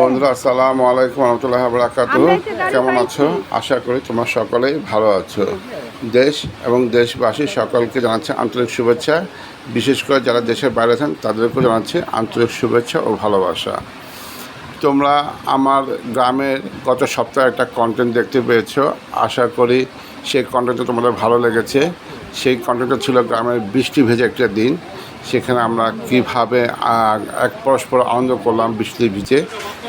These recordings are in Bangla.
বন্ধুরা আসসালামু আলাইকুম রহমতুল্লাহ বরাকাত কেমন আছো? আশা করি তোমরা সকলেই ভালো আছো। দেশ এবং দেশবাসী সকলকে জানাচ্ছে আন্তরিক শুভেচ্ছা। বিশেষ করে যারা দেশের বাইরে আছেন তাদেরকেও জানাচ্ছে আন্তরিক শুভেচ্ছা ও ভালোবাসা। তোমরা আমার গ্রামের গত সপ্তাহে একটা কন্টেন্ট দেখতে পেয়েছ। আশা করি সেই কন্টেন্টটা তোমাদের ভালো লেগেছে। সেই কন্টেন্টটা ছিল গ্রামের বৃষ্টি ভেজে একটা দিন। সেখানে আমরা কীভাবে এক পরস্পর আনন্দ করলাম বৃষ্টি ভিজে,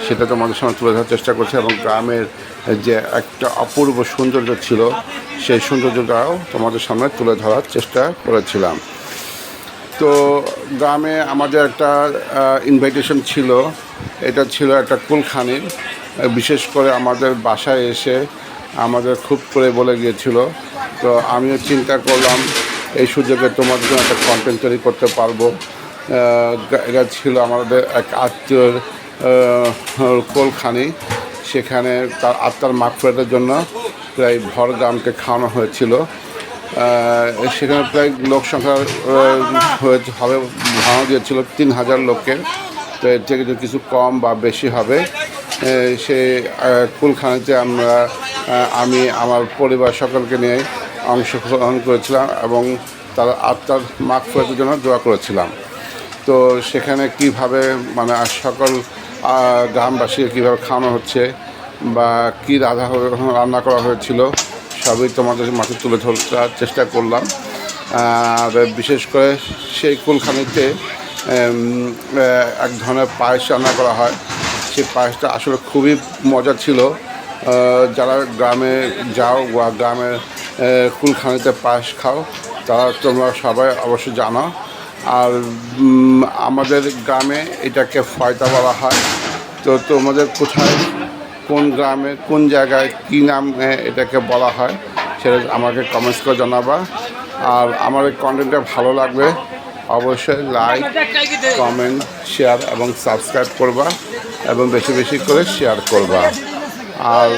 সেটা তোমাদের সামনে তুলে ধরার চেষ্টা করছি এবং গ্রামের যে একটা অপূর্ব সৌন্দর্য ছিল, সেই সৌন্দর্যটাও তোমাদের সামনে তুলে ধরার চেষ্টা করেছিলাম। তো গ্রামে আমাদের একটা ইনভাইটেশন ছিল। এটা ছিল একটা কুলখানির বিশেষ করে আমাদের বাসায় এসে আমাদের খুব করে বলে গিয়েছিল। তো আমিও চিন্তা করলাম, এই সুযোগে তোমার জন্য একটা কন্টেন্ট তৈরি করতে পারব। এটা ছিল আমাদের এক আত্মীয়র কোলখানি। সেখানে তার আত্মার মাগফেরাতের জন্য প্রায় ভর গ্রামকে খাওয়ানো হয়েছিল। সেখানে প্রায় লোক সংখ্যা হবে ভাড়া দিয়েছিল তিন হাজার লোকের তো এর থেকে কিছু কম বা বেশি হবে সেই কুলখানিতে আমরা আমি আমার পরিবার সকলকে নিয়ে অংশগ্রহণ করেছিলাম এবং তার আত্মার মাগ ফেরতের জন্য দোয়া করেছিলাম। তো সেখানে কীভাবে মানে সকল গ্রামবাসীকে কীভাবে খাওয়ানো হচ্ছে বা কী রাধা রান্না করা হয়েছিল, সবই তোমাদের মাঠে তুলে ধরার চেষ্টা করলাম। আর বিশেষ করে সেই কুলখানিতে এক ধরনের পায়েস রান্না করা হয়। সেই পায়েসটা আসলে খুবই মজা ছিল। যারা গ্রামে যাও বা গ্রামের কুলখানিতে পায়েস খাও, তারা তোমরা সবাই অবশ্যই জানো আর আমাদের গ্রামে এটাকে ফয়তা বলা হয়। তো তোমাদের কোথায়, কোন গ্রামে, কোন জায়গায় কী নামে এটাকে বলা হয়, সেটা আমাকে কমেন্টস করে জানাবা। আর আমার এই কন্টেন্টটা ভালো লাগবে অবশ্যই লাইক কমেন্ট শেয়ার এবং সাবস্ক্রাইব করবা এবং বেশি বেশি করে শেয়ার করবা। আর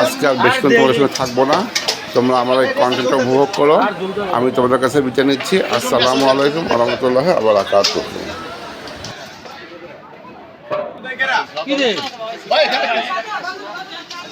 আজকে আর বেশিক্ষণ তোমাদের সঙ্গে থাকব না। তোমরা আমার এই কন্টেন্টটা উপভোগ করো। আমি তোমাদের কাছে বিদায় নিচ্ছি। আসসালামু আলাইকুম আরহামতুল্লাহ আবার আকাত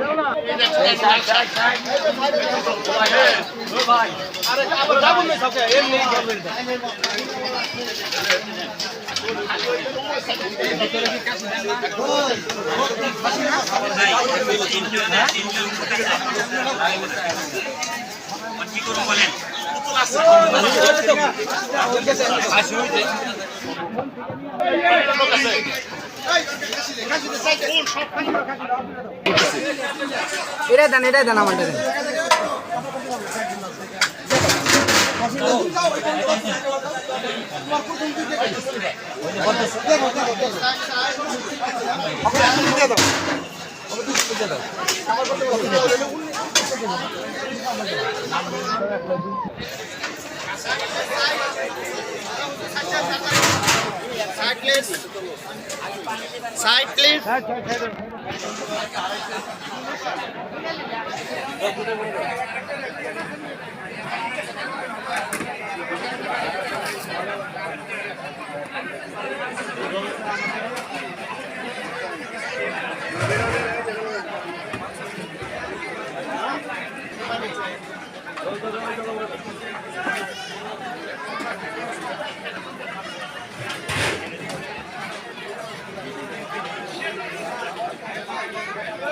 একবারে দিবেন একবারে দিবেন এটা দেন এটা দেন আমাদের। দেন side please Thank you.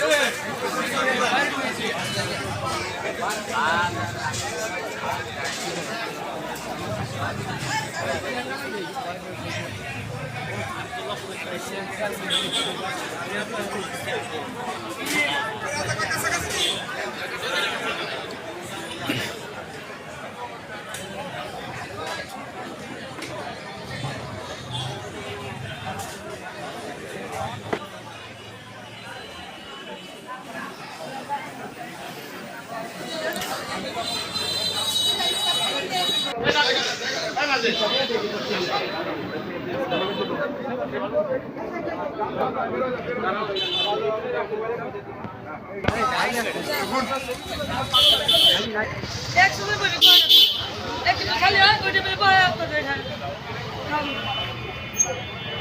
Hey! Side এক সময় বলি একটু খালি হয় ওইটা বলে বয় করবে এখানে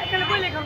এখানে বলে খাব